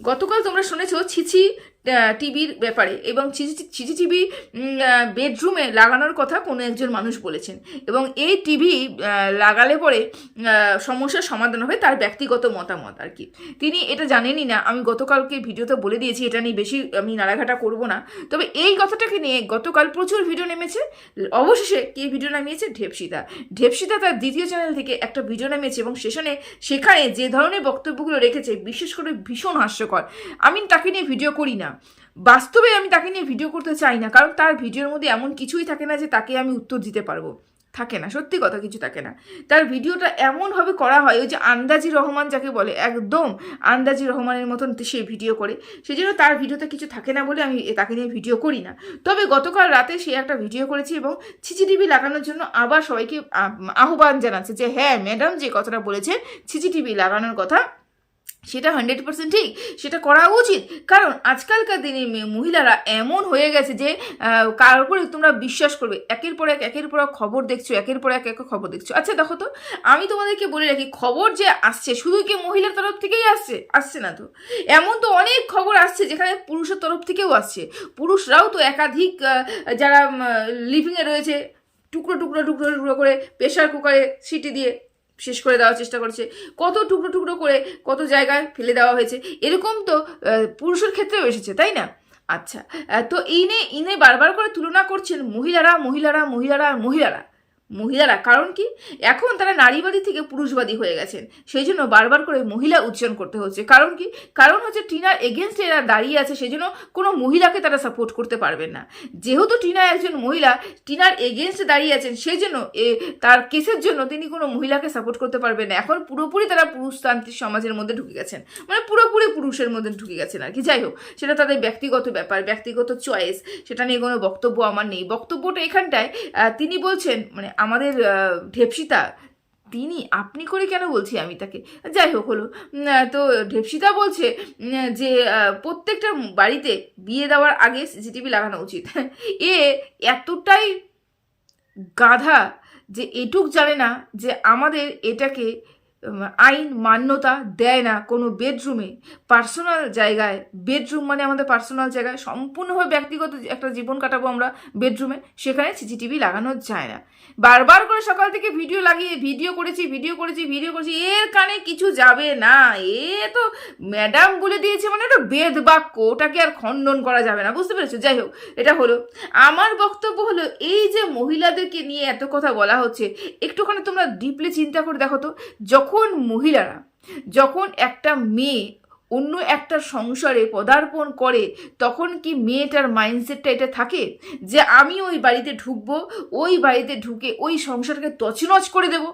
গতকাল তোমরা শুনেছ ছিছি টিভির ব্যাপারে এবং ছিচি টিভি বেডরুমে লাগানোর কথা কোনো একজন মানুষ বলেছেন এবং এই টিভি লাগালে পরে সমস্যার সমাধান হবে তার ব্যক্তিগত মতামত আর কি। তিনি এটা জানেনই না, আমি গতকালকে ভিডিওতে বলে দিয়েছি, এটা নিয়ে বেশি আমি নাড়াঘাটা করব না। তবে এই কথাটাকে নিয়ে গতকাল প্রচুর ভিডিও নেমেছে, অবশেষে কে ভিডিও নামিয়েছে? ঢেপসিতা ঢেপসিতা তার দ্বিতীয় চ্যানেল থেকে একটা ভিডিও নামিয়েছে এবং সেখানে সেখানে যে ধরনের বক্তব্যগুলো রেখেছে, বিশেষ করে ভীষণ হাস্যকর। আমি তাকে নিয়ে ভিডিও করি না। বাস্তবে আমি তাকে নিয়ে ভিডিও করতে চাই না, কারণ তার ভিডিওর মধ্যে এমন কিছুই থাকে না যে তাকে আমি উত্তর দিতে পারব। থাকে না, সত্যি কথা কিছু থাকে না। তার ভিডিওটা এমনভাবে করা হয়, ওই যে আন্দাজি রহমান যাকে বলে, একদম আন্দাজি রহমানের মতন সে ভিডিও করে। সেই জন্য তার ভিডিওতে কিছু থাকে না বলে আমি তাকে নিয়ে ভিডিও করি না। তবে গতকাল রাতে সে একটা ভিডিও করেছে এবং সিসিটিভি লাগানোর জন্য আবার সবাইকে আহ্বান জানাচ্ছে যে হ্যাঁ ম্যাডাম যে কথাটা বলেছে সিসিটিভি লাগানোর কথা সেটা হান্ড্রেড পার্সেন্ট ঠিক, সেটা করা উচিত। কারণ আজকালকার দিনে মহিলারা এমন হয়ে গেছে যে কার উপরে তোমরা বিশ্বাস করবে। একের পর এক, একের পর খবর দেখছ, একের পর এক এক খবর দেখছ। আচ্ছা দেখো তো, আমি তোমাদেরকে বলে রাখি, খবর যে আসছে, শুধু কি মহিলার তরফ থেকেই আসছে? আসছে না তো। এমন তো অনেক খবর আসছে যেখানে পুরুষের তরফ থেকেও আসছে। পুরুষরাও তো একাধিক যারা লিভিংয়ে রয়েছে, টুকরো টুকরো টুকরো টুকরো করে প্রেশার কুকারে সিটি দিয়ে শেষ করে দেওয়ার চেষ্টা করেছে। কত টুকরো টুকরো করে কত জায়গায় ফেলে দেওয়া হয়েছে। এরকম তো পুরুষের ক্ষেত্রেও এসেছে, তাই না? আচ্ছা তো তো ইনে ইনে বারবার করে তুলনা করছেন মহিলারা মহিলারা মহিলারা আর মহিলারা। মহিলারা, কারণ কি? এখন তারা নারীবাদী থেকে পুরুষবাদী হয়ে গেছেন। সেই জন্য বারবার করে মহিলা উচ্চারণ করতে হচ্ছে। কারণ কি? কারণ হচ্ছে টিনার এগেনস্টে এরা দাঁড়িয়ে আছে, সেই জন্য কোনো মহিলাকে তারা সাপোর্ট করতে পারবেন না। যেহেতু টিনা একজন মহিলা, টিনার এগেনস্টে দাঁড়িয়ে আছেন, সেই জন্য এ, তার কেসের জন্য তিনি কোনো মহিলাকে সাপোর্ট করতে পারবেন না। এখন পুরোপুরি তারা পুরুষতান্ত্রিক সমাজের মধ্যে ঢুকে গেছেন। মানে পুরোপুরি পুরুষের মধ্যে ঢুকে গেছেন আর কি। যাই হোক, সেটা তাদের ব্যক্তিগত ব্যাপার, ব্যক্তিগত চয়েস সেটা নিয়ে কোনো বক্তব্য আমার নেই। বক্তব্যটা এখানটায় তিনি বলছেন মানে আমাদের ঢেপসিতা তিনি আপনি করে কেন বলছি আমি তাকে? যাই হোক হলো। তো ঢেপসিতা বলছে যে প্রত্যেকটা বাড়িতে বিয়ে দেওয়ার আগে সিসিটিভি লাগানো উচিত। এ এতটাই গাধা যে এটুক জানে না যে আমাদের এটাকে আইন মান্যতা দেয় না কোনো বেডরুমে পার্সোনাল জায়গায় বেডরুম মানে আমাদের পার্সোনাল জায়গায় সম্পূর্ণভাবে ব্যক্তিগত একটা জীবন কাটাবো আমরা বেডরুমে সেখানে সিসিটিভি লাগানো যায় না। বারবার করে সকাল থেকে ভিডিও লাগিয়ে ভিডিও করেছি ভিডিও করেছি ভিডিও করেছি, এর কানে কিছু যাবে না। এ তো ম্যাডাম বলে দিয়েছে মানে এটা বেদ বাক্য, ওটাকে আর খণ্ডন করা যাবে না। বুঝতে পেরেছ? যাই হোক, এটা হলো। আমার বক্তব্য হলো এই যে মহিলাদেরকে নিয়ে এত কথা বলা হচ্ছে, একটুখানি তোমরা ডিপলি চিন্তা করে দেখো তো। যখন মহিলারা, যখন একটা মেয়ে অন্য একটা সংসারে পদার্পণ করে, তখন কি মেয়েটার মাইন্ডসেটটা এটা থাকে? যে আমি ওই বাড়িতে ঢুকবো, ওই বাড়িতে ঢুকে ওই সংসারকে তছনচ করে দেব।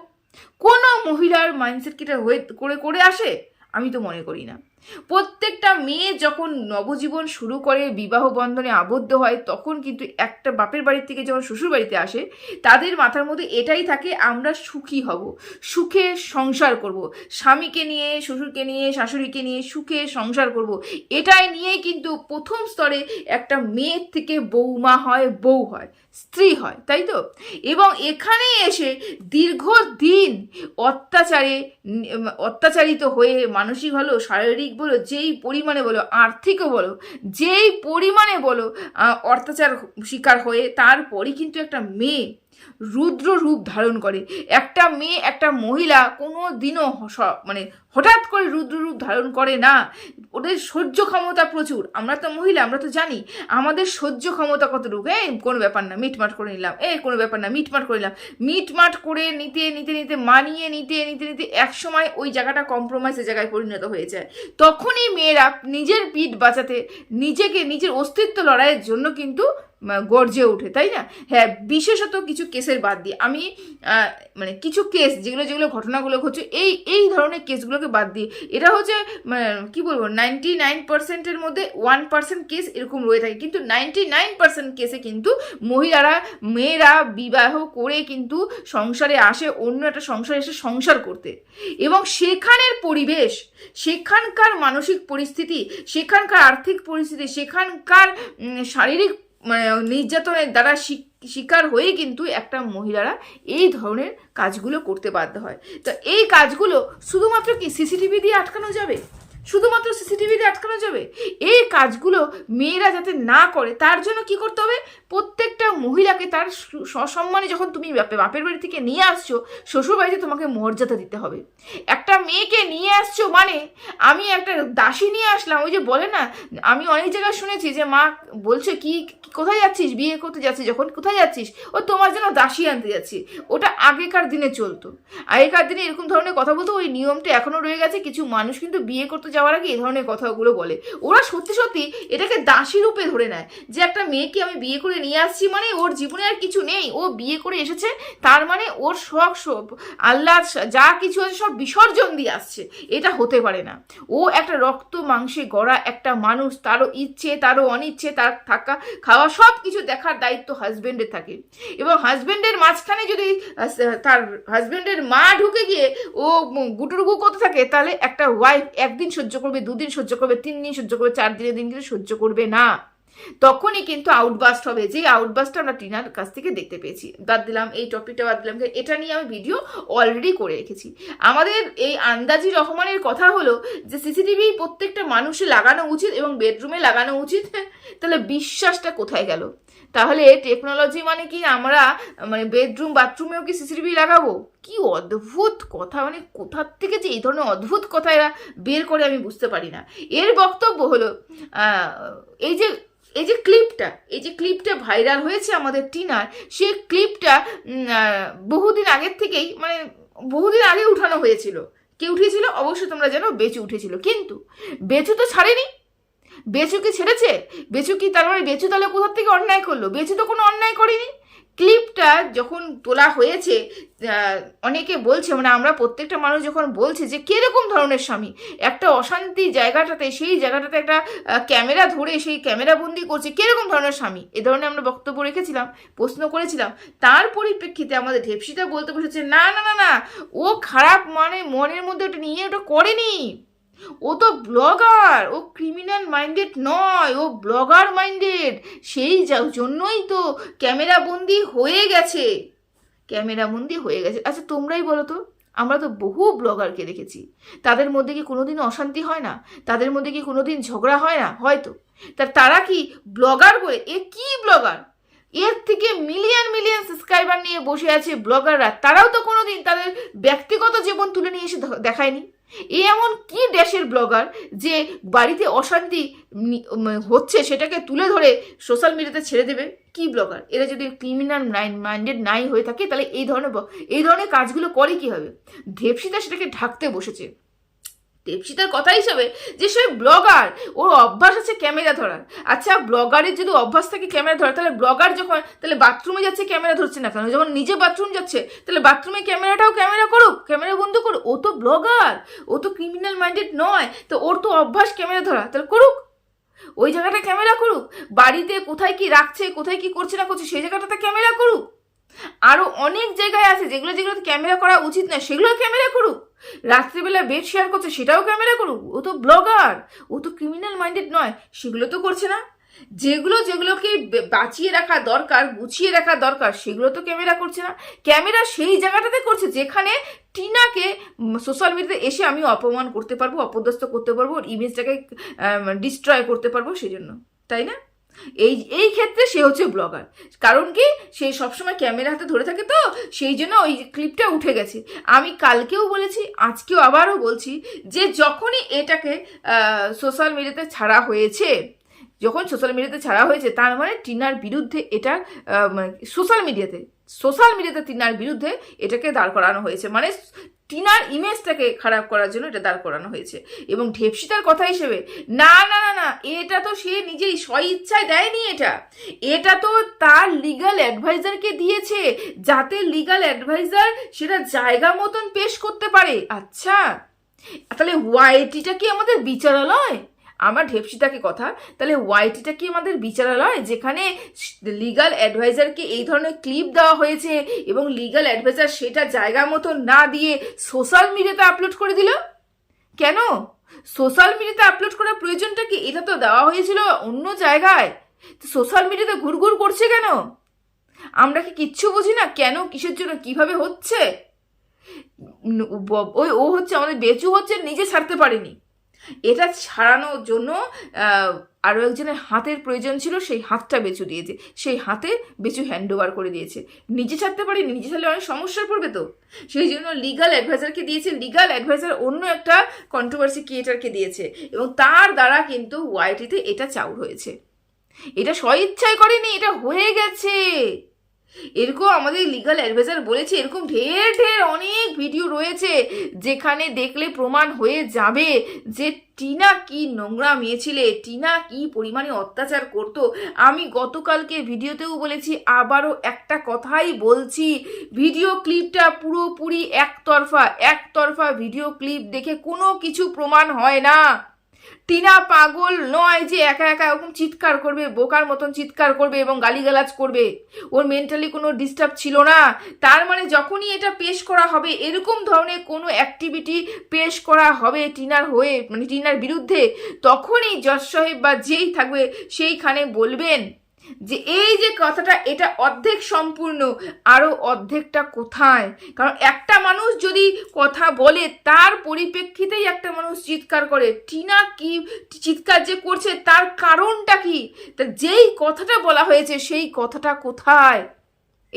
কোনো মহিলার মাইন্ডসেট কি এটা হয়ে, করে করে আসে? আমি তো মনে করি না। প্রত্যেকটা মেয়ে যখন নবজীবন শুরু করে, বিবাহ বন্ধনে আবদ্ধ হয়, তখন কিন্তু একটা বাপের বাড়ির থেকে যখন শ্বশুর বাড়িতে আসে, তাদের মাথার মধ্যে এটাই থাকে, আমরা সুখী হব। সুখে সংসার করব। স্বামীকে নিয়ে, শ্বশুরকে নিয়ে, শাশুড়িকে নিয়ে সুখে সংসার করব। এটাই নিয়েই কিন্তু প্রথম স্তরে একটা মেয়ের থেকে বৌমা হয়, বউ হয়, স্ত্রী হয়, তাই তো? এবং এখানে এসে দীর্ঘদিন অত্যাচারে, অত্যাচারিত হয়ে মানসিক হলো, শারীরিক বলো, যেই পরিমাণে বলো, আর্থিকও বলো, যেই পরিমাণে বলো অত্যাচার শিকার হয়ে তারপরই কিন্তু একটা মেয়ে রুদ্র রূপ ধারণ করে। একটা মেয়ে, একটা মহিলা কোনো দিনও মানে হঠাৎ করে রুদ্র রূপ ধারণ করে না। ওদের সহ্য ক্ষমতা প্রচুর। আমরা তো মহিলা, আমরা তো জানি। আমাদের সহ্য ক্ষমতা কতটুকু এই, কোনো ব্যাপার না, মিটমাট করে নিলাম। এ কোনো ব্যাপার না, মিটমাট করে নিলাম। মিটমাট করে নিতে নিতে নিতে, মানিয়ে নিতে নিতে নিতে একসময় ওই জায়গাটা কম্প্রোমাইজের জায়গায় পরিণত হয়ে যায়। তখনই মেয়েরা নিজের পিঠ বাঁচাতে, নিজেকে, নিজের অস্তিত্ব লড়াইয়ের জন্য কিন্তু গর্জে ওঠে, তাই না? হ্যাঁ বিশেষত কিছু কেসের বাদ দিয়ে। আমি মানে কিছু কেস যেগুলো যেগুলো ঘটনাগুলো ঘটছে, এই এই ধরনের কেসগুলোকে বাদ দিয়ে, এটা হচ্ছে কি বলব নাইনটি নাইন পার্সেন্টের মধ্যে ওয়ান পার্সেন্ট কেস এরকম রয়ে থাকে। কিন্তু নাইনটি নাইন পার্সেন্ট কেসে কিন্তু মহিলারা, মেয়েরা বিবাহ করে কিন্তু সংসারে আসে, অন্য একটা সংসারে এসে সংসার করতে। এবং সেখানের পরিবেশ, সেখানকার মানসিক পরিস্থিতি, সেখানকার আর্থিক পরিস্থিতি, সেখানকার শারীরিক মানে নির্যাতনের দ্বারা শিক- শিকার হয়ে কিন্তু একটা মহিলারা এই ধরনের কাজগুলো করতে বাধ্য হয়। তো এই কাজগুলো শুধুমাত্র কি সিসিটিভি দিয়ে আটকানো যাবে? শুধুমাত্র সিসিটিভিতে আটকানো যাবে? এই কাজগুলো মেয়েরা যাতে না করে, তার জন্য কি করতে হবে? প্রত্যেকটা মহিলাকে তার সসম্মানে যখন তুমি বাপে- বাপের বাড়ি থেকে নিয়ে আসছো শ্বশুর বাড়িতে তোমাকে মর্যাদা দিতে হবে। একটা মেয়েকে নিয়ে আসছো মানে আমি একটা দাসী নিয়ে আসলাম, ওই যে বলে না, আমি অনেক জায়গায় শুনেছি যে মা বলছে কি, কোথায় যাচ্ছিস? বিয়ে করতে যাচ্ছিস? যখন কোথায় যাচ্ছিস? ও তোমার জন্য দাসী আনতে যাচ্ছি। ওটা আগেকার দিনে চলতো। আগেকার দিনে এরকম ধরনের কথা বলতো, ওই নিয়মটা এখনও রয়ে গেছে। কিছু মানুষ কিন্তু বিয়ে করতে যাওয়ার আগে এই ধরনের কথাগুলো বলে। ওরা সত্যি সত্যি এটাকে দাসী রূপে ধরে নেয় যে একটা মেয়েকে আমি বিয়ে করে নিয়ে আসছি মানে ওর জীবনে আর কিছু নেই। ও বিয়ে করে এসেছে, তার মানে ওর শখ সব আল্লাহ যা কিছু আছে সব বিসর্জন দিয়ে আসছে। এটা হতে পারে না। ও একটা রক্ত মাংসে গড়া একটা মানুষ, তারও ইচ্ছে, তারও অনিচ্ছে, তার থাকা, খাওয়া সব কিছু দেখার দায়িত্ব হাজবেন্ডের থাকে। এবং হাজবেন্ডের মাঝখানে যদি তার হাজবেন্ডের মা ঢুকে গিয়ে ও গুটুরগু করতে থাকে, তাহলে একটা ওয়াইফ একদিন সহ্য করবে, দুদিন সহ্য করবে, তিন দিন সহ্য করবে, চার দিনের দিন কিন্তু সহ্য করবে না। তখনই কিন্তু আউটবাস্ট হবে যে আউটবাস্টটা আমরা টিনার কাছ থেকে দেখতে পেয়েছি। বাদ দিলাম, এই টপিকটা বাদ দিলাম, এটা নিয়ে আমি ভিডিও অলরেডি করে রেখেছি। আমাদের এই আন্দাজি রহমানের কথা হলো যে সিসিটিভি প্রত্যেকটা মানুষে লাগানো উচিত এবং বেডরুমে লাগানো উচিত, তাহলে বিশ্বাসটা কোথায় গেল? তাহলে টেকনোলজি মানে কি আমরা মানে বেডরুম বাথরুমেও কি সিসিটিভি লাগাবো? কি অদ্ভুত কথা মানে কোথার থেকে যে এই ধরনের অদ্ভুত কথা এরা বের করে আমি বুঝতে পারি না। এর বক্তব্য হলো এই যে এই যে ক্লিপটা এই যে ক্লিপটা ভাইরাল হয়েছে আমাদের টিনার, সে ক্লিপটা বহুদিন আগের থেকেই মানে বহুদিন আগে উঠানো হয়েছিল। কে উঠিয়েছিল? অবশ্যই তোমরা জানো বেচু উঠেছিল। কিন্তু বেচু তো ছাড়েনি। বেচু কি ছেড়েছে? বেচু কি তার মানে বেচু তাহলে কোথার থেকে অন্যায় করল? বেচু তো কোনো অন্যায় করেনি। ক্লিপটা যখন তোলা হয়েছে অনেকে বলছে মানে আমরা প্রত্যেকটা মানুষ যখন বলছে যে, কীরকম ধরনের স্বামী? একটা অশান্তি জায়গাটাতে, সেই জায়গাটাতে একটা ক্যামেরা ধরে সেই ক্যামেরা বন্দি করছে, কীরকম ধরনের স্বামী? এ ধরনের আমরা বক্তব্য রেখেছিলাম, প্রশ্ন করেছিলাম। তার পরিপ্রেক্ষিতে আমাদের ঢেপসিটা বলতে বসেছে, না না না না, ও খারাপ মানে মনের মধ্যে ওটা নিয়ে ওটা করেনি। ও তো ব্লগার, ও ক্রিমিনাল মাইন্ডেড নয়, ও ব্লগার মাইন্ডেড সেই জন্যই তো ক্যামেরা বন্দি হয়ে গেছে। ক্যামেরা বন্দি হয়ে গেছে। আচ্ছা তোমরাই বলো তো, আমরা তো বহু ব্লগারকে দেখেছি। তাদের মধ্যে কি কোনোদিন অশান্তি হয় না? তাদের মধ্যে কি কোনোদিন ঝগড়া হয় না? হয়তো। তা তারা কি ব্লগার বলে? এ কি ব্লগার? এর থেকে মিলিয়ন মিলিয়ন সাবস্ক্রাইবার নিয়ে বসে আছে ব্লগাররা। তারাও তো কোনোদিন তাদের ব্যক্তিগত জীবন তুলে নিয়ে এসে দেখায়নি। এ এমন কি দেশের ব্লগার যে বাড়িতে অশান্তি হচ্ছে সেটাকে তুলে ধরে সোশ্যাল মিডিয়াতে ছেড়ে দেবে? কি ব্লগার? এরা যদি ক্রিমিনাল মাইন্ডেড নাই হয়ে থাকে, তাহলে এই ধরনের এই ধরনের কাজগুলো করে কি হবে ধেপসিতা সেটাকে ঢাকতে বসেছে। দেবসিতার কথা হিসাবে যে সে ব্লগার। ওর অভ্যাস আছে ক্যামেরা ধরার। আচ্ছা ব্লগারের যদি অভ্যাস থাকে ক্যামেরা ধরার, তাহলে ব্লগার যখন, তাহলে বাথরুমে যাচ্ছে, ক্যামেরা ধরছে না কেন? যখন নিজে বাথরুম যাচ্ছে, তাহলে বাথরুমে ক্যামেরাটাও ক্যামেরা করুক, ক্যামেরা বন্ধ করুক। ও তো ব্লগার, ও তো ক্রিমিনাল মাইন্ডেড নয়, তো ওর তো অভ্যাস ক্যামেরা ধরা, তাহলে করুক। ওই জায়গাটা ক্যামেরা করুক। বাড়িতে কোথায় কি রাখছে, কোথায় কি করছে না করছে, সেই জায়গাটাতে ক্যামেরা করুক। আরও অনেক জায়গায় আছে যেগুলো যেগুলোতে ক্যামেরা করা উচিত না সেগুলো ক্যামেরা করুক। রাত্রিবেলা বেড শেয়ার করছে, সেটাও ক্যামেরা করুক। ও তো ব্লগার ও তো ক্রিমিনাল মাইন্ডেড নয়, সেগুলো তো করছে না। যেগুলো যেগুলোকে বাঁচিয়ে রাখা দরকার, গুছিয়ে রাখা দরকার, সেগুলো তো ক্যামেরা করছে না। ক্যামেরা সেই জায়গাটাতে করছে যেখানে টিনাকে সোশ্যাল মিডিয়াতে এসে আমি অপমান করতে পারব, অপদস্থ করতে পারব, ওর ইমেজটাকে ডিস্ট্রয় করতে পারব সেই জন্য তাই না? এই এই ক্ষেত্রে সে হচ্ছে ব্লগার। কারণ কি? সে সবসময় ক্যামেরা হাতে ধরে থাকে তো, সেই জন্য ওই ক্লিপটা উঠে গেছে। আমি কালকেও বলেছি, আজকেও আবারও বলছি যে যখনই এটাকে সোশ্যাল মিডিয়াতে ছাড়া হয়েছে, যখন সোশ্যাল মিডিয়াতে ছাড়া হয়েছে, তার মানে টিনার বিরুদ্ধে এটা সোশ্যাল মিডিয়াতে সোশ্যাল মিডিয়াতে টিনার বিরুদ্ধে এটাকে দাঁড় করানো হয়েছে। মানে টিনার ইমেজটাকে খারাপ করার জন্য এটা দাঁড় করানো হয়েছে। এবং ঢেপসিতার কথা হিসেবে, না না না না, এটা তো সে নিজেই স্ব ইচ্ছায় দেয়নি এটা। এটা তো তার লিগাল অ্যাডভাইজারকে দিয়েছে, যাতে লিগাল অ্যাডভাইজার সেটা জায়গা মতন পেশ করতে পারে। আচ্ছা তাহলে ওয়াইটিটা কি আমাদের বিচারালয়? আমার ঢেপসিটাকে কথা, তাহলে ওয়াইটিটা কি আমাদের বিচারালয়? যেখানে লিগাল অ্যাডভাইজারকে এই ধরনের ক্লিপ দেওয়া হয়েছে এবং লিগাল অ্যাডভাইজার সেটা জায়গা মতো না দিয়ে সোশ্যাল মিডিয়াতে আপলোড করে দিল? কেন? সোশ্যাল মিডিয়াতে আপলোড করার প্রয়োজনটা কি? এটা তো দেওয়া হয়েছিল অন্য জায়গায়। সোশ্যাল মিডিয়াতে ঘুরঘুর করছে কেন? আমরা কি কিচ্ছু বুঝি না কেন, কিসের জন্য, কীভাবে হচ্ছে? ওই ও হচ্ছে আমাদের বেচু হচ্ছে, নিজে ছাড়তে পারেনি। এটা ছাড়ানোর জন্য আরও একজনের হাতের প্রয়োজন ছিল, সেই হাতটা বেচু দিয়েছে। সেই হাতে বেচু হ্যান্ড ওভার করে দিয়েছে। নিজে ছাড়তে পারিনি, নিজে ছাড়লে অনেক সমস্যায় পড়বে তো। সেই জন্য লিগাল অ্যাডভাইজারকে দিয়েছে লিগাল অ্যাডভাইজার অন্য একটা কন্ট্রোভার্সি ক্রিয়েটারকে দিয়েছে। এবং তার দ্বারা কিন্তু ওয়াইটিতে এটা চাউর হয়েছে। এটা স্বইচ্ছায় করেনি, এটা হয়ে গেছে। এরকম আমাদের লিগাল অ্যাডভাইজার বলেছে, এরকম ঢের ঢের অনেক ভিডিও রয়েছে, যেখানে দেখলে প্রমাণ হয়ে যাবে যে টিনা কি নোংরা মেয়ে ছিলে টিনা কি পরিমাণে অত্যাচার করতো। আমি গতকালকে ভিডিওতেও বলেছি, আবারও একটা কথাই বলছি ভিডিও ক্লিপটা পুরোপুরি একতরফা একতরফা ভিডিও ক্লিপ দেখে কোনো কিছু প্রমাণ হয় না। টিনা পাগল নয় যে একা একা এরকম চিৎকার করবে, বোকার মতন চিৎকার করবে এবং গালিগালাজ করবে। ওর মেন্টালি কোনো ডিস্টার্ব ছিল না। তার মানে যখনই এটা পেশ করা হবে, এরকম ধরনের কোনো অ্যাক্টিভিটি পেশ করা হবে টিনার হয়ে মানে টিনার বিরুদ্ধে, তখনই জজ সাহেব বা যেই থাকবে সেইখানে বলবেন। যে এই যে কথাটা, এটা অর্ধেক সম্পূর্ণ আরও অর্ধেকটা কোথায়? কারণ একটা মানুষ যদি কথা বলে, তার পরিপ্রেক্ষিতেই একটা মানুষ চিৎকার করে। টিনা কি চিৎকার যে করছে, তার কারণটা কি? তা যেই কথাটা বলা হয়েছে, সেই কথাটা কোথায়?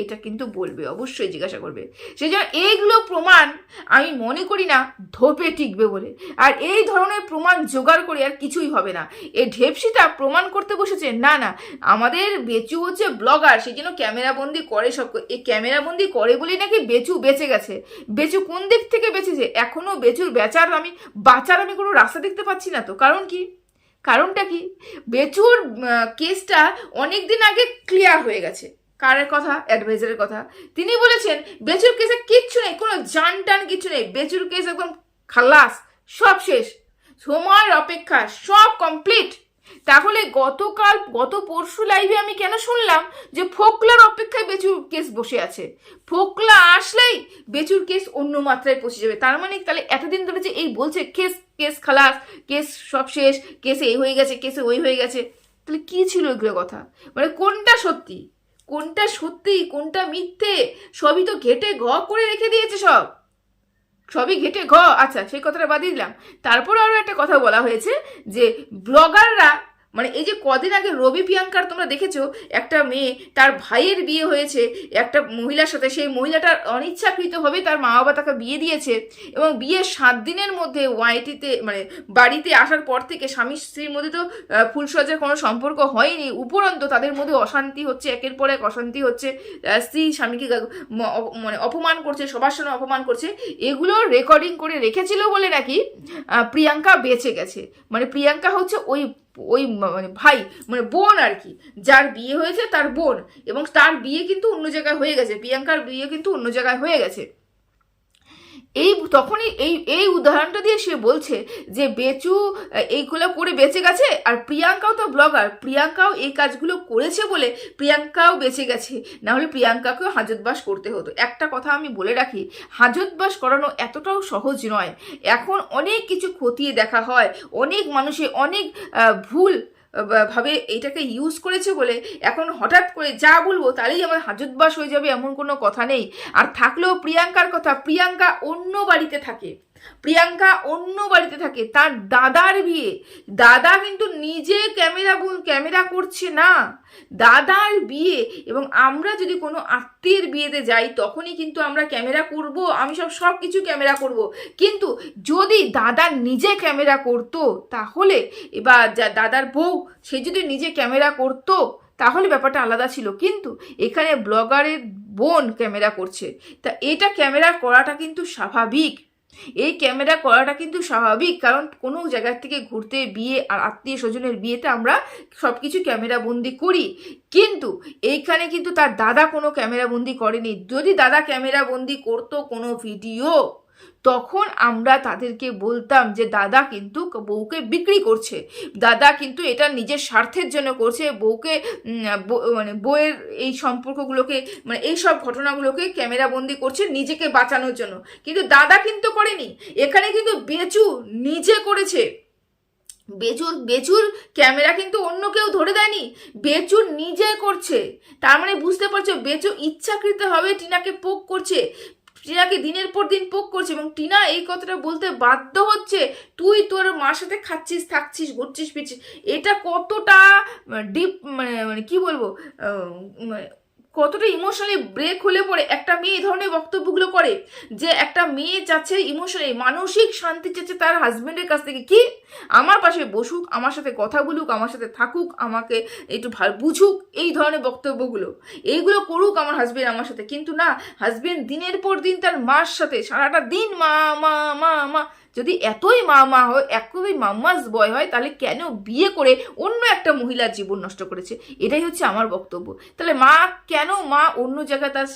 এটা কিন্তু বলবে, অবশ্যই জিজ্ঞাসা করবে। সেই জন্য এইগুলো প্রমাণ আমি মনে করি না, ধোপে টিকবে বলে। আর এই ধরনের প্রমাণ জোগাড় করে আর কিছুই হবে না। এই ঢেপসিটা প্রমাণ করতে বসেছে, না না। আমাদের বেচু হচ্ছে ব্লগার সেই জন্য ক্যামেরাবন্দি করে সব এই ক্যামেরাবন্দি করে বলেই নাকি বেচু বেঁচে গেছে। বেচু কোন দিক থেকে বেঁচেছে? এখনও বেচুর বেচার আমি, বাঁচার আমি কোনো রাস্তা দেখতে পাচ্ছি না তো। কারণ কি? কারণটা কি? বেচুর কেসটা অনেক দিন আগে ক্লিয়ার হয়ে গেছে। কারের কথা? অ্যাডভাইজারের কথা। তিনি বলেছেন, বেচুর কেসে কিচ্ছু নেই, কোনো জান টান কিছু নেই। বেচুর কেস একদম খালাস, সব শেষ। সময়ের অপেক্ষা, সব কমপ্লিট তাহলে গতকাল, গত পরশু লাইভে আমি কেন শুনলাম যে ফোকলার অপেক্ষায় বেচুর কেস বসে আছে? ফোকলা আসলেই বেচুর কেস অন্য মাত্রায় পৌঁছে যাবে। তার মানে তাহলে এতদিন ধরে যে এই বলছে কেস কেস খালাস কেস সব শেষ কেসে এই হয়ে গেছে কেসে ওই হয়ে গেছে। তাহলে কি ছিল এগুলো কথা? মানে কোনটা সত্যি? কোনটা সত্যি, কোনটা মিথ্যে, সবই তো ঘেটে ঘ করে রেখে দিয়েছে সব। সবই ঘেটে ঘ। আচ্ছা সেই কথাটা বাদ দিলাম। তারপর আরও একটা কথা বলা হয়েছে যে ব্লগাররা মানে এই যে কদিন আগে রবি প্রিয়াঙ্কার তোমরা দেখেছ, একটা মেয়ে তার ভাইয়ের বিয়ে হয়েছে, একটা মহিলার সাথে, সেই মহিলাটার অনিচ্ছাকৃতভাবে তার মা বাবা তাকে বিয়ে দিয়েছে এবং বিয়ের সাত দিনের মধ্যে ওয়াইটিতে মানে বাড়িতে আসার পর থেকে স্বামী স্ত্রীর মধ্যে তো ফুলসজ্জার কোনো সম্পর্ক হয়নি। উপরন্ত তাদের মধ্যে অশান্তি হচ্ছে, একের পর এক অশান্তি হচ্ছে স্ত্রী স্বামীকে মানে অপমান করছে, সবার সামনে অপমান করছে। এগুলো রেকর্ডিং করে রেখেছিল বলে নাকি প্রিয়াঙ্কা বেঁচে গেছে। মানে প্রিয়াঙ্কা হচ্ছে ওই ওই মানে ভাই মানে বোন আর কি। যার বিয়ে হয়েছে তার বোন এবং তার বিয়ে কিন্তু অন্য জায়গায় হয়ে গেছে। প্রিয়াঙ্কার বিয়ে কিন্তু অন্য জায়গায় হয়ে গেছে। এই তখনই এই এই উদাহরণটা দিয়ে সে বলছে যে বেচু, এইগুলো করে বেঁচে গেছে আর প্রিয়াঙ্কাও তো ব্লগার। প্রিয়াঙ্কাও এই কাজগুলো করেছে বলে প্রিয়াঙ্কাও বেঁচে গেছে। না হলে প্রিয়াঙ্কাকেও হাজতবাস করতে হতো। একটা কথা আমি বলে রাখি, হাজতবাস করানো এতটাও সহজ নয়। এখন অনেক কিছু খতিয়ে দেখা হয়, অনেক মানুষে অনেক ভুল ভাবে এটাকে ইউজ করেছে বলে এখন হঠাৎ করে যা বলব তাহলেই আমার হাজতবাস হয়ে যাবে এমন কোনো কথা নেই। আর থাকলেও প্রিয়াঙ্কার কথা, প্রিয়াঙ্কা অন্য বাড়িতে থাকে। প্রিয়াঙ্কা অন্য বাড়িতে থাকে, তার দাদার বিয়ে। দাদা কিন্তু নিজে ক্যামেরা ক্যামেরা করছে না। দাদার বিয়ে এবং আমরা যদি কোনো আত্মীয়ের বিয়েতে যাই, তখনই কিন্তু আমরা ক্যামেরা করব, আমি সব সব কিছু ক্যামেরা করব। কিন্তু যদি দাদা নিজে ক্যামেরা করতো, তাহলে এবার যা দাদার বউ, সে যদি নিজে ক্যামেরা করতো, তাহলে ব্যাপারটা আলাদা ছিল। কিন্তু এখানে ব্লগারের বোন ক্যামেরা করছে। তা এটা ক্যামেরা করাটা কিন্তু স্বাভাবিক। এই ক্যামেরা করাটা কিন্তু স্বাভাবিক, কারণ কোনো জায়গার থেকে ঘুরতে, বিয়ে আর আত্মীয় স্বজনের বিয়েতে আমরা সব কিছু ক্যামেরাবন্দি করি। কিন্তু এইখানে কিন্তু তার দাদা কোনো ক্যামেরাবন্দি করেনি। যদি দাদা ক্যামেরাবন্দি করতো কোনো ভিডিও তখন আমরা তাদেরকে বলতাম যে, দাদা কিন্তু বউকে বিক্রি করছে। দাদা কিন্তু এটা নিজের স্বার্থের জন্য করছে। বউকে মানে বউয়ের এই সম্পর্কগুলোকে মানে এই সব ঘটনাগুলোকে ক্যামেরা বন্দি করছে নিজেকে বাঁচানোর জন্য। কিন্তু দাদা কিন্তু করেনি। এখানে কিন্তু বেচু নিজে করেছে। বেচুর বেচুর ক্যামেরা কিন্তু অন্য কেউ ধরে দেয়নি। বেচুর নিজে করছে। তার মানে বুঝতে পারছ, বেচু ইচ্ছাকৃতভাবে টিনাকে পোক করছে। টিনাকে দিনের পর দিন পোক করছে এবং টিনা এই কথাটা বলতে বাধ্য হচ্ছে, তুই তোর মার সাথে খাচ্ছিস, থাকছিস, ঘুরছিস, ফিরছিস। এটা কতটা ডিপ মানে মানে কি বলব মানে কতটা ইমোশনালি ব্রেক হলে পরে একটা মেয়ে এই ধরনের বক্তব্যগুলো করে? যে একটা মেয়ে চাচ্ছে ইমোশনালি মানসিক শান্তি চাচ্ছে তার হাজব্যান্ডের কাছ থেকে। কি? আমার পাশে বসুক, আমার সাথে কথা বলুক, আমার সাথে থাকুক, আমাকে একটু ভালো বুঝুক, এই ধরনের বক্তব্যগুলো। এইগুলো করুক আমার হাজব্যান্ড আমার সাথে। কিন্তু না হাজব্যান্ড দিনের পর দিন তার মার সাথে, সারাটা দিন মা মা মা মা যদি এতই মা মা হয়, এতই মাম্মাস বয় হয়, তাহলে কেন বিয়ে করে অন্য একটা মহিলার জীবন নষ্ট করেছে? এটাই হচ্ছে আমার বক্তব্য। তাহলে মা কেন মা অন্য জায়গায় তার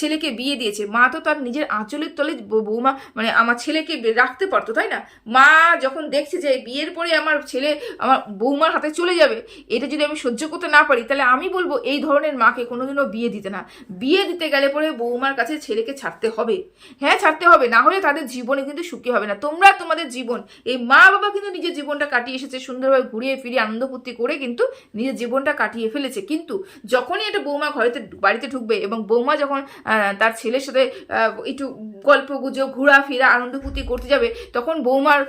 ছেলেকে বিয়ে দিয়েছে? মা তো তার নিজের আঁচলের তলে বৌমা মানে আমার ছেলেকে রাখতে পারতো, তাই না? মা যখন দেখছে যে বিয়ের পরে আমার ছেলে আমার বৌমার হাতে চলে যাবে, এটা যদি আমি সহ্য করতে না পারি, তাহলে আমি বলব এই ধরনের মাকে কোনোদিনও বিয়ে দিতে না। বিয়ে দিতে গেলে পরে বৌমার কাছে ছেলেকে ছাড়তে হবে। হ্যাঁ ছাড়তে হবে। না হলে তাদের জীবনে কিন্তু সুখী হবে না। তোমরা তোমাদের জীবন। এই মা বাবা কিন্তু নিজের জীবনটা কাটিয়ে এসেছে, সুন্দরভাবে ঘুরিয়ে ফিরিয়ে আনন্দ ফুর্তি করে কিন্তু নিজের জীবনটা কাটিয়ে ফেলেছে। কিন্তু যখনই একটা বৌমা ঘরেতে বাড়িতে ঢুকবে এবং বৌমা যখন তার ছেলের সাথে একটু গল্প গুজব, ঘোরাফেরা আনন্দ ফুর্তি করতে যাবে, তখন বৌমার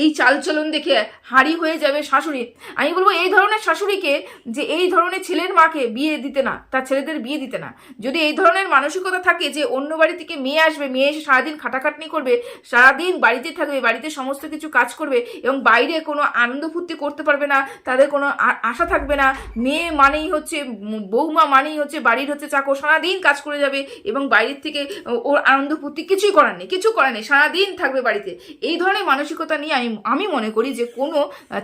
এই চালচলন দেখে হাড়ি হয়ে যাবে শাশুড়ি। আমি বলব এই ধরনের শাশুড়িকে যে এই ধরনের ছেলের মাকে বিয়ে দিতে না, তার ছেলেদের বিয়ে দিতে না। যদি এই ধরনের মানসিকতা থাকে যে অন্য বাড়ি থেকে মেয়ে আসবে, মেয়ে এসে সারাদিন খাটাখাটনি করবে, সারাদিন বাড়িতে থাকবে, বাড়িতে সমস্ত কিছু কাজ করবে এবং বাইরে কোনো আনন্দ ফুর্তি করতে পারবে না, তাদের কোনো আশা থাকবে না। মেয়ে মানেই হচ্ছে, বৌমা মানেই হচ্ছে বাড়ির হচ্ছে চাকর, সারাদিন কাজ করে যাবে এবং বাইরের থেকে ওর আনন্দ ফুর্তি কিছুই করার নেই, কিছু করার নেই, সারাদিন থাকবে বাড়িতে। এই ধরনের মানসিকতা নিয়ে আমি আমি মনে করি যে কোনো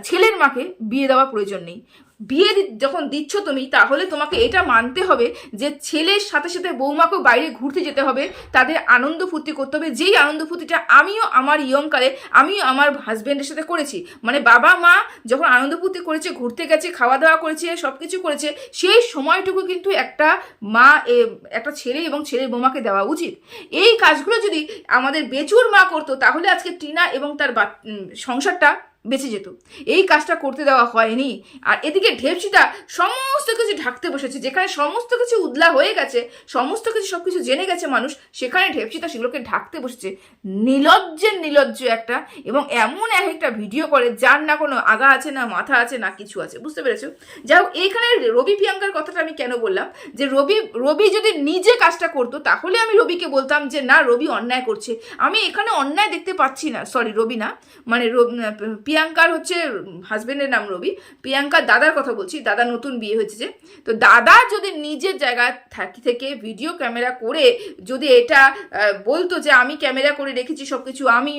ছেলের মাকে বিয়ে দেওয়া প্রয়োজন নেই। বিয়ে যখন দিচ্ছ তুমি, তাহলে তোমাকে এটা মানতে হবে যে ছেলের সাথে সাথে বৌমাকেও বাইরে ঘুরতে যেতে হবে, তাদের আনন্দ ফুর্তি করতে হবে। যেই আনন্দ ফুর্তিটা আমিও আমার ইয়ংকালে, আমিও আমার হাজব্যান্ডের সাথে করেছি। মানে বাবা মা যখন আনন্দ ফুর্তি করেছে, ঘুরতে গেছে খাওয়া দাওয়া করেছে সব কিছু করেছে, সেই সময়টুকু কিন্তু একটা মা একটা ছেলে এবং ছেলের বৌমাকে দেওয়া উচিত। এই কাজগুলো যদি আমাদের বেচুর মা করতো, তাহলে আজকে টিনা এবং তার সংসারটা বেঁচে যেত। এই কাজটা করতে দেওয়া হয়নি। আর এদিকে ঢেপসিটা সমস্ত কিছু ঢাকতে বসেছে। যেখানে সমস্ত কিছু উদলা হয়ে গেছে, সমস্ত কিছু সব কিছু জেনে গেছে মানুষ, সেখানে ঢেপসিটা সেগুলোকে ঢাকতে বসেছে। নিলজ্জের নিলজ্জ একটা এবং এমন এক একটা ভিডিও করে যার না কোনো আগা আছে, না মাথা আছে, না কিছু আছে। বুঝতে পেরেছ? যাই হোক, এইখানে রবি প্রিয়াঙ্কার কথাটা আমি কেন বললাম? যে রবি রবি যদি নিজে কাজটা করতো, তাহলে আমি রবিকে বলতাম যে, না, রবি অন্যায় করছে। আমি এখানে অন্যায় দেখতে পাচ্ছি না। সরি, রবি না। মানে প্রিয়াঙ্কার হচ্ছে হাজবেন্ডের নাম রবি। প্রিয়াঙ্কার দাদার কথা বলছি, দাদা নতুন বিয়ে হয়েছে যে। তো দাদা যদি নিজের জায়গা থাকি থেকে ভিডিও ক্যামেরা করে যদি এটা বলতো যে, আমি ক্যামেরা করে রেখেছি সব কিছু আমি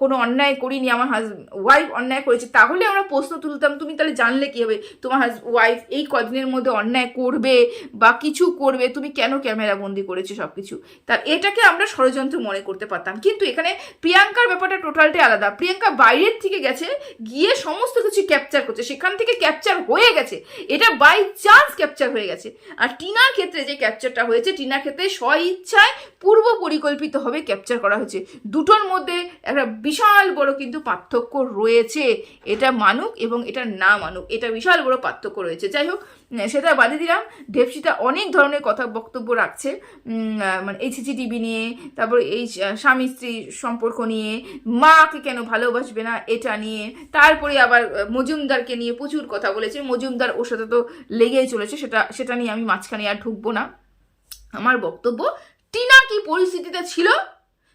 কোনো অন্যায় করিনি, আমার হাজ ওয়াইফ অন্যায় করেছে, তাহলে আমরা প্রশ্ন তুলতাম, তুমি তাহলে জানলে কী হবে? তোমার হাজ ওয়াইফ এই কদিনের মধ্যে অন্যায় করবে বা কিছু করবে? তুমি কেন ক্যামেরা বন্দি করেছ সব কিছু তা এটাকে আমরা ষড়যন্ত্র মনে করতে পারতাম। কিন্তু এখানে প্রিয়াঙ্কার ব্যাপারটা টোটালটাই আলাদা। প্রিয়াঙ্কা বাইরের থেকে গেছে গিয়ে সমস্ত কিছু ক্যাপচার করছে। সেখান থেকে ক্যাপচার হয়ে গেছে। এটা বাই চান্স ক্যাপচার হয়ে গেছে। আর টিনার ক্ষেত্রে যে ক্যাপচারটা হয়েছে, টিনার ক্ষেত্রে স্ব ইচ্ছায় পূর্ব পরিকল্পিতভাবে ক্যাপচার করা হয়েছে। দুটোর মধ্যে একটা বিশাল বড় কিন্তু পার্থক্য রয়েছে। এটা মানুক এবং এটা না মানুক, এটা বিশাল বড় পার্থক্য রয়েছে। যাই হোক সেটা বাদে দিলাম। দেবসিতা অনেক ধরনের কথা বক্তব্য রাখছে। মানে এই সিসিটিভি নিয়ে, তারপর এই স্বামী স্ত্রী সম্পর্ক নিয়ে, মাকে কেন ভালোবাসবে না এটা নিয়ে, তারপরে আবার মজুমদারকে নিয়ে প্রচুর কথা বলেছে। মজুমদার ওর সাথে তো লেগেই চলেছে, সেটা সেটা নিয়ে আমি মাঝখানে আর ঢুকবো না। আমার বক্তব্য, টিনা কি পরিস্থিতিতে ছিল?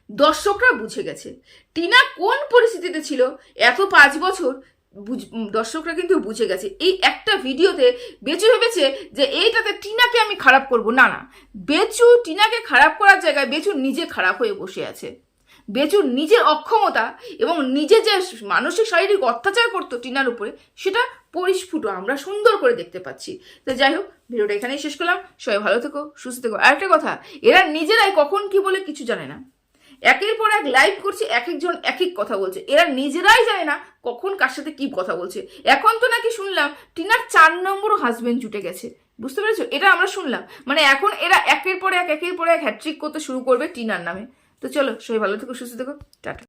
দর্শকরা বুঝে গেছে। টিনা কোন পরিস্থিতিতে ছিল? এত পাঁচ বছর বুঝ- দর্শকরা কিন্তু বুঝে গেছে। এই একটা ভিডিওতে বেচু ভেবেছে যে এইটাতে টিনাকে আমি খারাপ করব। না না। বেচু টিনাকে খারাপ করার জায়গায় বেচু নিজে খারাপ হয়ে বসে আছে। বেচুর নিজের অক্ষমতা এবং নিজে যে মানসিক শারীরিক অত্যাচার করতো টিনার উপরে, সেটা পরিস্ফুট, আমরা সুন্দর করে দেখতে পাচ্ছি। তো যাই হোক, ভিডিওটা এখানেই শেষ করলাম। সবাই ভালো থেকো, সুস্থ থেকো। আরেকটা কথা, এরা নিজেরাই কখন কি বলে কিছু জানে না। একের পর এক লাইভ করছে এক একজন এক এক কথা বলছে। এরা নিজেরাই জানে না কখন কার সাথে কি কথা বলছে। এখন তো নাকি শুনলাম, টিনার চার নম্বর হাজবেন্ড জুটে গেছে। বুঝতে পেরেছ? এটা আমরা শুনলাম। মানে এখন এরা একের পর এক, একের পর এক হ্যাট্রিক করতে শুরু করবে টিনার নামে। তো চলো, সবাই ভালো থেকো, সুস্থ থেকো। টাটা।